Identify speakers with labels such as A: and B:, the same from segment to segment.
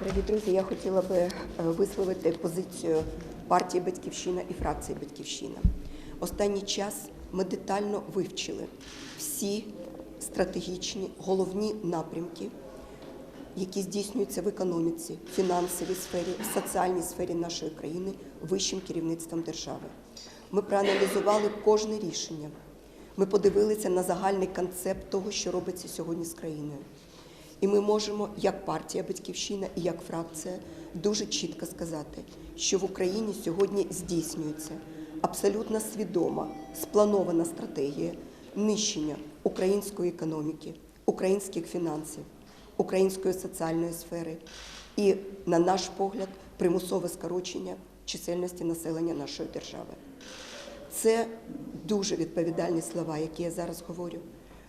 A: Дорогі друзі, я хотіла би е, висловити позицію партії Батьківщина і фракції Батьківщина. Останній час ми детально вивчили всі стратегічні головні напрямки, які здійснюються в економіці, фінансовій сфері, соціальній сфері нашої країни вищим керівництвом держави. Ми проаналізували кожне рішення. Ми подивилися на загальний концепт того, що робиться сьогодні з країною. І ми можемо, як партія Батьківщина і як фракція, дуже чітко сказати, що в Україні сьогодні здійснюється абсолютно свідома, спланована стратегія нищення української економіки, українських фінансів, української соціальної сфери і, на наш погляд, примусове скорочення чисельності населення нашої держави. Це дуже відповідальні слова, які я зараз говорю,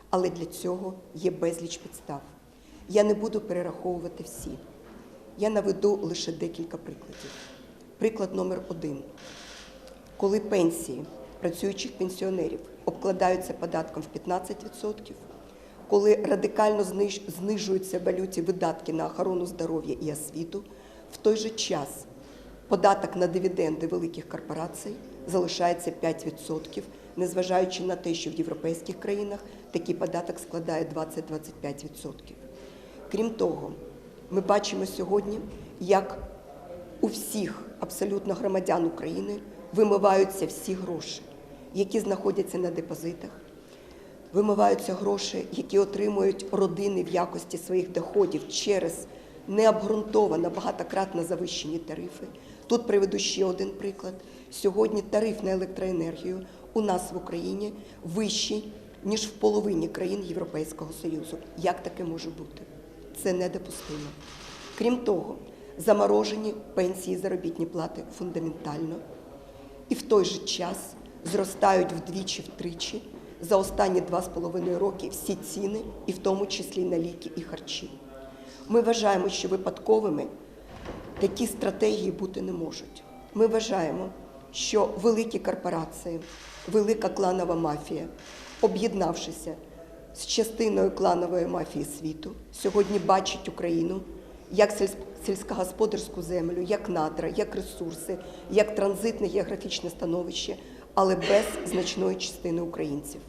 A: але для цього є безліч підстав. Я не буду перераховувати всі. Я наведу лише декілька прикладів. Приклад номер один. Коли пенсії працюючих пенсіонерів обкладаються податком в 15%, коли радикально зниж- знижуються в валюті видатки на охорону здоров'я і освіту, в той же час податок на дивіденди великих корпорацій залишається 5%, незважаючи на те, що в європейських країнах такий податок складає 20-25%. Крім того, ми бачимо сьогодні, як у всіх абсолютно громадян України вимиваються всі гроші, які знаходяться на депозитах, вимиваються гроші, які отримують родини в якості своїх доходів через необґрунтовано багатократно завищені тарифи. Тут приведу ще один приклад. Сьогодні тариф на електроенергію у нас в Україні вищий, ніж в половині країн Європейського Союзу. Як таке може бути? Це недопустимо. Крім того, заморожені пенсії заробітні плати фундаментально і в той же час зростають вдвічі-втричі за останні два з половиною роки всі ціни, і в тому числі на ліки і харчі. Ми вважаємо, що випадковими такі стратегії бути не можуть. Ми вважаємо, що великі корпорації, велика кланова мафія, об'єднавшися з частиною кланової мафії світу, сьогодні бачить Україну як сільськогосподарську землю, як надра, як ресурси, як транзитне географічне становище, але без значної частини українців.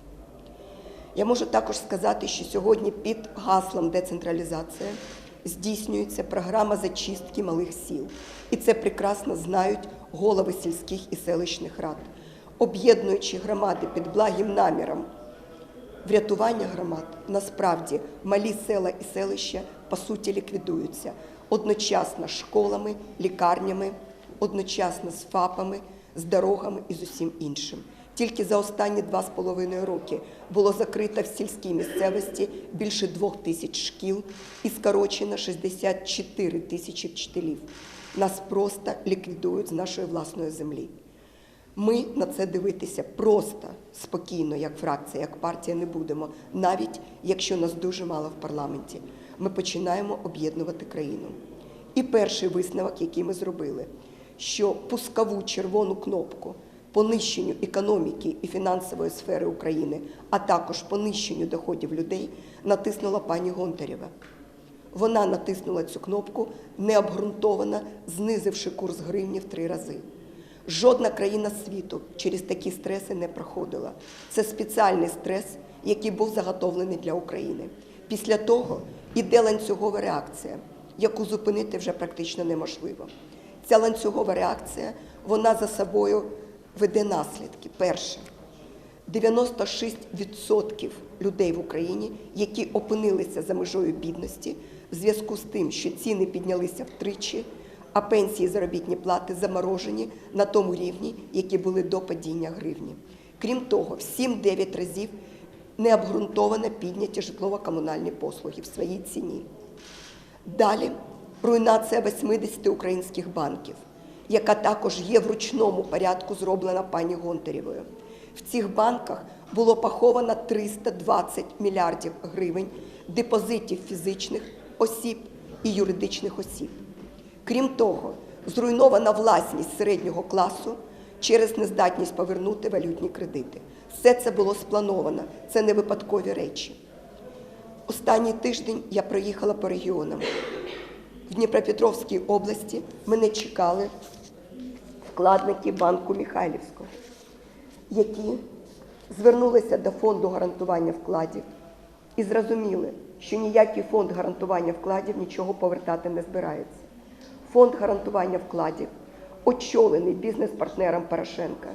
A: Я можу також сказати, що сьогодні під гаслом децентралізація здійснюється програма зачистки малих сіл. І це прекрасно знають голови сільських і селищних рад, об'єднуючи громади під благим наміром врятування громад насправді малі села і селища по суті ліквідуються одночасно з школами, лікарнями, одночасно з ФАПами, з дорогами і з усім іншим. Тільки за останні два з половиною роки було закрито в сільській місцевості більше двох тисяч шкіл і скорочено 64 тисячі вчителів. Нас просто ліквідують з нашої власної землі. Ми на це дивитися просто спокійно, як фракція, як партія, не будемо, навіть якщо нас дуже мало в парламенті. Ми починаємо об'єднувати країну. І перший висновок, який ми зробили, що пускову червону кнопку по нищенню економіки і фінансової сфери України, а також по нищенню доходів людей, натиснула пані Гонтарєва. Вона натиснула цю кнопку необґрунтовано, знизивши курс гривні в три рази. Жодна країна світу через такі стреси не проходила. Це спеціальний стрес, який був заготовлений для України. Після того іде ланцюгова реакція, яку зупинити вже практично неможливо. Ця ланцюгова реакція вона за собою веде наслідки. Перше, 96% людей в Україні, які опинилися за межою бідності, в зв'язку з тим, що ціни піднялися втричі, а пенсії заробітні плати заморожені на тому рівні, які були до падіння гривні. Крім того, в 7-9 разів необґрунтовано підняті житлово-комунальні послуги в своїй ціні. Далі руйнація 80 українських банків, яка також є в ручному порядку зроблена пані Гонтарєвою. В цих банках було поховано 320 мільярдів гривень депозитів фізичних осіб і юридичних осіб. Крім того, зруйнована власність середнього класу через нездатність повернути валютні кредити. Все це було сплановано, це не випадкові речі. Останній тиждень я проїхала по регіонам. в Дніпропетровській області мене чекали вкладники банку Михайлівського, які звернулися до фонду гарантування вкладів і зрозуміли, що ніякий фонд гарантування вкладів нічого повертати не збирається. Фонд гарантування вкладів очолений бізнес-партнером Порошенка,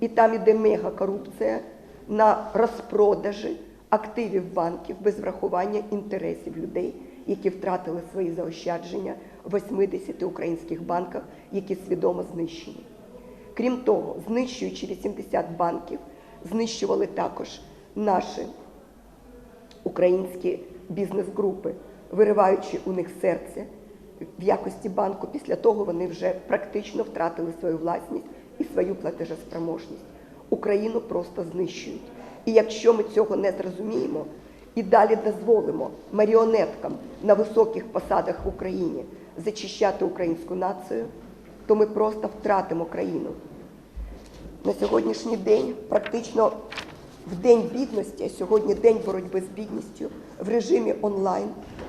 A: і там іде мега-корупція на розпродажі активів банків без врахування інтересів людей, які втратили свої заощадження в 80 українських банках, які свідомо знищені. Крім того, знищуючи 80 банків, знищували також наші українські бізнес-групи, вириваючи у них серце в якості банку. Після того вони вже практично втратили свою власність і свою платежеспроможність. Україну просто знищують. І якщо ми цього не зрозуміємо і далі дозволимо маріонеткам на високих посадах в Україні зачищати українську націю, то ми просто втратимо країну. На сьогоднішній день практично в день бідності, а сьогодні день боротьби з бідністю в режимі онлайн.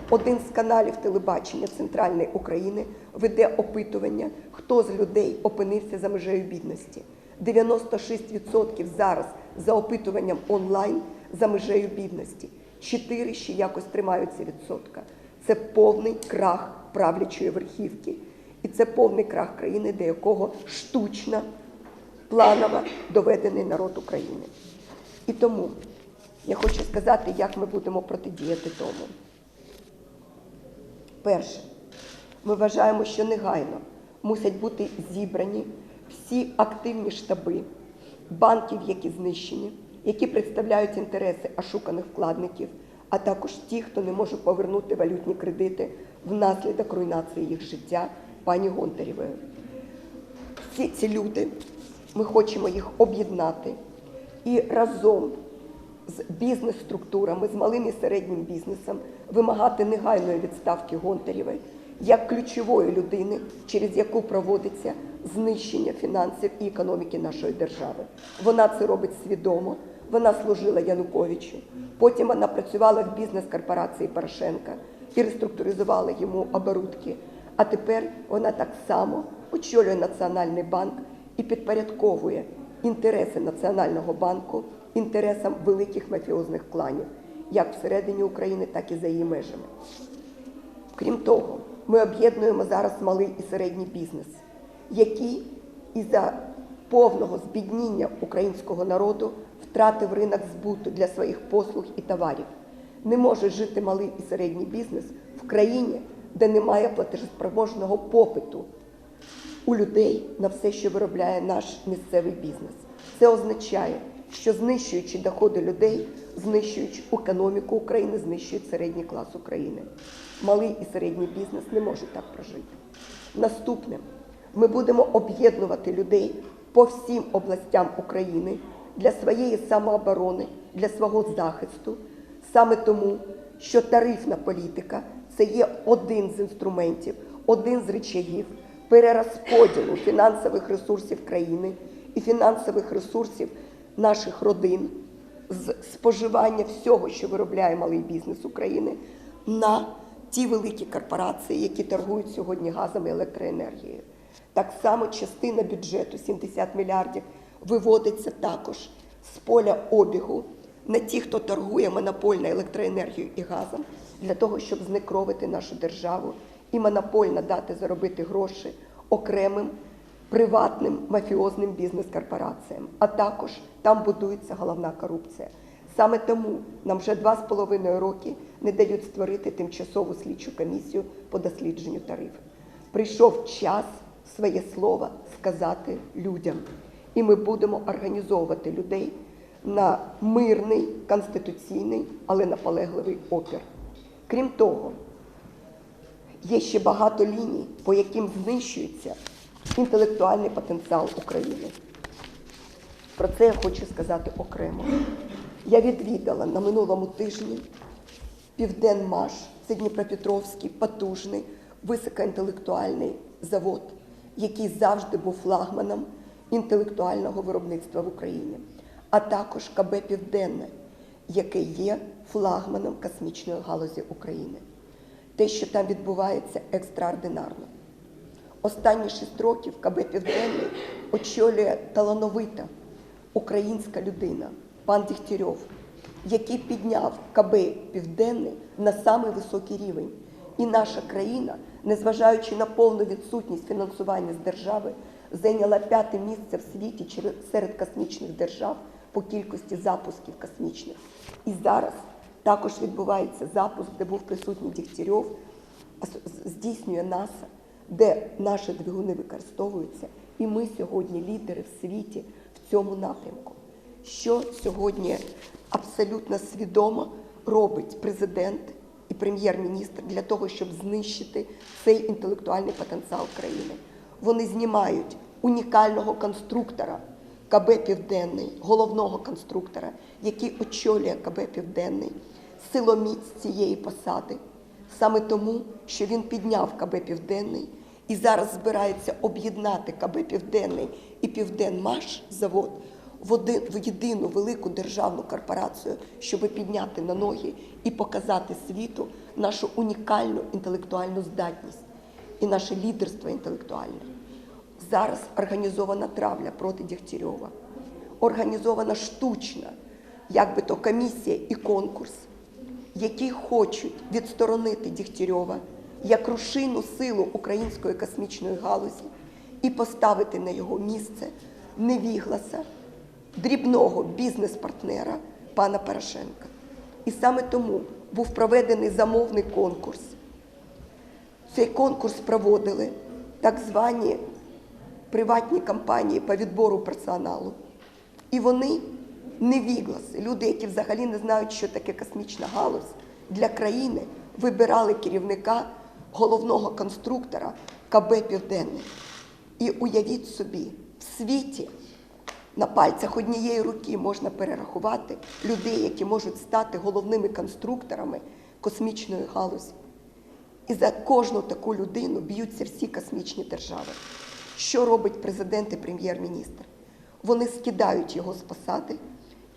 A: Один з каналів телебачення Центральної України веде опитування, хто з людей опинився за межею бідності. 96% зараз за опитуванням онлайн за межею бідності. 4 ще якось тримаються відсотка. Це повний крах правлячої верхівки. І це повний крах країни, до якого штучно планово доведений народ України. І тому я хочу сказати, як ми будемо протидіяти тому. Перше, ми вважаємо, що негайно мусять бути зібрані всі активні штаби банків, які знищені, які представляють інтереси ошуканих вкладників, а також ті, хто не може повернути валютні кредити внаслідок руйнації їх життя пані Гонтарєвої. Всі ці люди, ми хочемо їх об'єднати і разом з бізнес-структурами, з малим і середнім бізнесом вимагати негайної відставки Гонтарєвої як ключової людини, через яку проводиться знищення фінансів і економіки нашої держави. Вона це робить свідомо. Вона служила Януковичу. Потім вона працювала в бізнес-корпорації Порошенка і реструктуризувала йому оборудки. А тепер вона так само очолює Національний банк і підпорядковує інтереси Національного банку інтересам великих мафіозних кланів, як всередині України, так і за її межами. Крім того, ми об'єднуємо зараз малий і середній бізнес, який із-за повного збідніння українського народу втратив ринок збуту для своїх послуг і товарів. Не може жити малий і середній бізнес в країні, де немає платежеспроможного попиту у людей на все, що виробляє наш місцевий бізнес. Це означає, що знищуючи доходи людей, знищуючи економіку України, знищують середній клас України. Малий і середній бізнес не може так прожити. Наступне, ми будемо об'єднувати людей по всім областям України для своєї самооборони, для свого захисту, саме тому, що тарифна політика це є один з інструментів, один з речагів перерозподілу фінансових ресурсів країни і фінансових ресурсів наших родин з споживання всього, що виробляє малий бізнес України, на ті великі корпорації, які торгують сьогодні газом і електроенергією. Так само частина бюджету 70 мільярдів виводиться також з поля обігу на ті, хто торгує монопольно електроенергією і газом, для того, щоб знекровити нашу державу і монопольно дати заробити гроші окремим приватним мафіозним бізнес-корпораціям. А також там будується головна корупція. Саме тому нам вже два з половиною роки не дають створити тимчасову слідчу комісію по дослідженню тарифів. Прийшов час своє слово сказати людям, і ми будемо організовувати людей на мирний, конституційний, але наполегливий опір. Крім того, є ще багато ліній, по яким знищується інтелектуальний потенціал України. Про це я хочу сказати окремо. Я відвідала на минулому тижні Південмаш, це Дніпропетровський потужний високоінтелектуальний завод, який завжди був флагманом інтелектуального виробництва в Україні, а також КБ Південне, яке є флагманом космічної галузі України. Те, що там відбувається, екстраординарно. Останні шість років КБ Південний очолює талановита українська людина, пан Дігтярьов, який підняв КБ Південний на самий високий рівень. І наша країна, незважаючи на повну відсутність фінансування з держави, зайняла п'яте місце в світі серед космічних держав по кількості запусків космічних. І зараз також відбувається запуск, де був присутній Дігтярьов, здійснює НАСА, де наші двигуни використовуються, і ми сьогодні лідери в світі в цьому напрямку. Що сьогодні абсолютно свідомо робить президент і прем'єр-міністр для того, щоб знищити цей інтелектуальний потенціал країни? Вони знімають унікального конструктора КБ Південний, головного конструктора, який очолює КБ Південний, силоміць цієї посади. Саме тому, що він підняв КБ Південний і зараз збирається об'єднати КБ Південний і Південмаш завод в, один, в єдину велику державну корпорацію, щоб підняти на ноги і показати світу нашу унікальну інтелектуальну здатність і наше лідерство інтелектуальне. Зараз організована травля проти Дігтярьова, організована штучна, як би то комісія і конкурс, які хочуть відсторонити Дігтярьова як рушійну силу української космічної галузі і поставити на його місце невігласа, дрібного бізнес-партнера пана Порошенка. І саме тому був проведений замовний конкурс. Цей конкурс проводили так звані приватні компанії по відбору персоналу. І вони невігласи, люди, які взагалі не знають, що таке космічна галузь, для країни вибирали керівника головного конструктора КБ Південне. І уявіть собі, в світі на пальцях однієї руки можна перерахувати людей, які можуть стати головними конструкторами космічної галузі. І за кожну таку людину б'ються всі космічні держави. Що робить президент і прем'єр-міністр? Вони скидають його з посади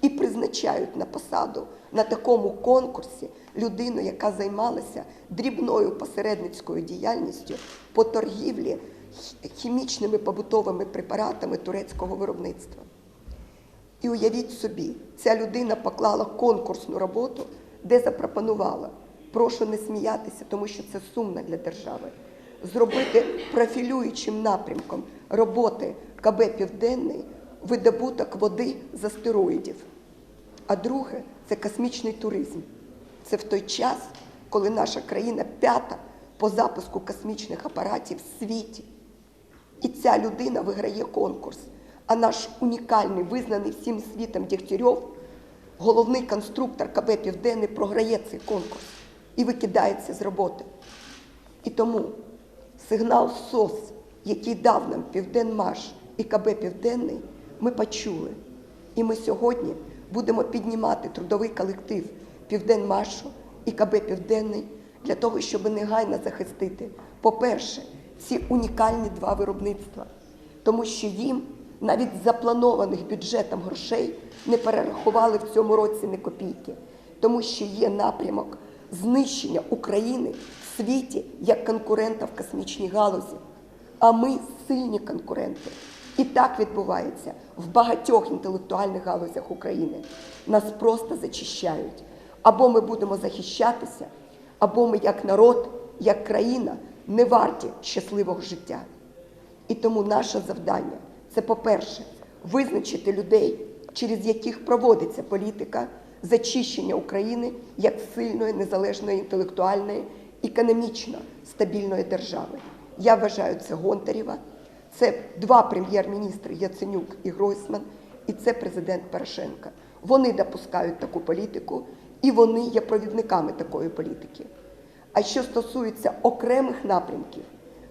A: і призначають на посаду на такому конкурсі людину, яка займалася дрібною посередницькою діяльністю по торгівлі хімічними побутовими препаратами турецького виробництва. І уявіть собі, ця людина поклала конкурсну роботу, де запропонувала, прошу не сміятися, тому що це сумно для держави, зробити профілюючим напрямком роботи КБ Південний видобуток води з астероїдів. А друге це космічний туризм. Це в той час, коли наша країна п'ята по запуску космічних апаратів в світі. І ця людина виграє конкурс. А наш унікальний, визнаний всім світом Дегтярьов, головний конструктор КБ Південний, програє цей конкурс і викидається з роботи. І тому сигнал СОС, який дав нам Південмаш і КБ Південний, ми почули. І ми сьогодні будемо піднімати трудовий колектив Південмашу і КБ Південний для того, щоб негайно захистити, по-перше, ці унікальні два виробництва, тому що їм навіть запланованих бюджетом грошей не перерахували в цьому році ні копійки, тому що є напрямок знищення України світі як конкурента в космічній галузі. А ми сильні конкуренти. І так відбувається в багатьох інтелектуальних галузях України. Нас просто зачищають. Або ми будемо захищатися, або ми як народ, як країна не варті щасливого життя. І тому наше завдання це, по-перше, визначити людей, через яких проводиться політика зачищення України як сильної, незалежної, інтелектуальної, економічно стабільної держави. Я вважаю це Гонтарєва, це два прем'єр-міністри Яценюк і Гройсман, і це президент Порошенка. Вони допускають таку політику, і вони є провідниками такої політики. А що стосується окремих напрямків,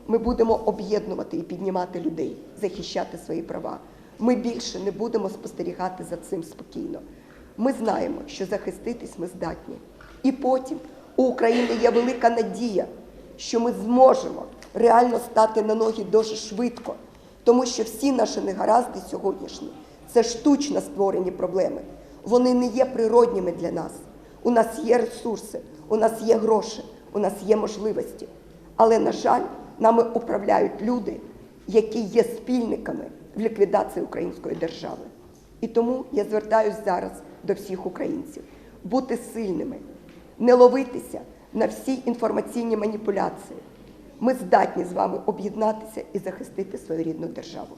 A: ми будемо об'єднувати і піднімати людей, захищати свої права. Ми більше не будемо спостерігати за цим спокійно. Ми знаємо, що захиститись ми здатні. І потім у України є велика надія, що ми зможемо реально стати на ноги дуже швидко, тому що всі наші негаразди сьогоднішні це штучно створені проблеми. Вони не є природніми для нас. У нас є ресурси, у нас є гроші, у нас є можливості. Але, на жаль, нами управляють люди, які є спільниками в ліквідації української держави. І тому я звертаюся зараз до всіх українців бути сильними, не ловитися на всі інформаційні маніпуляції. Ми здатні з вами об'єднатися і захистити свою рідну державу.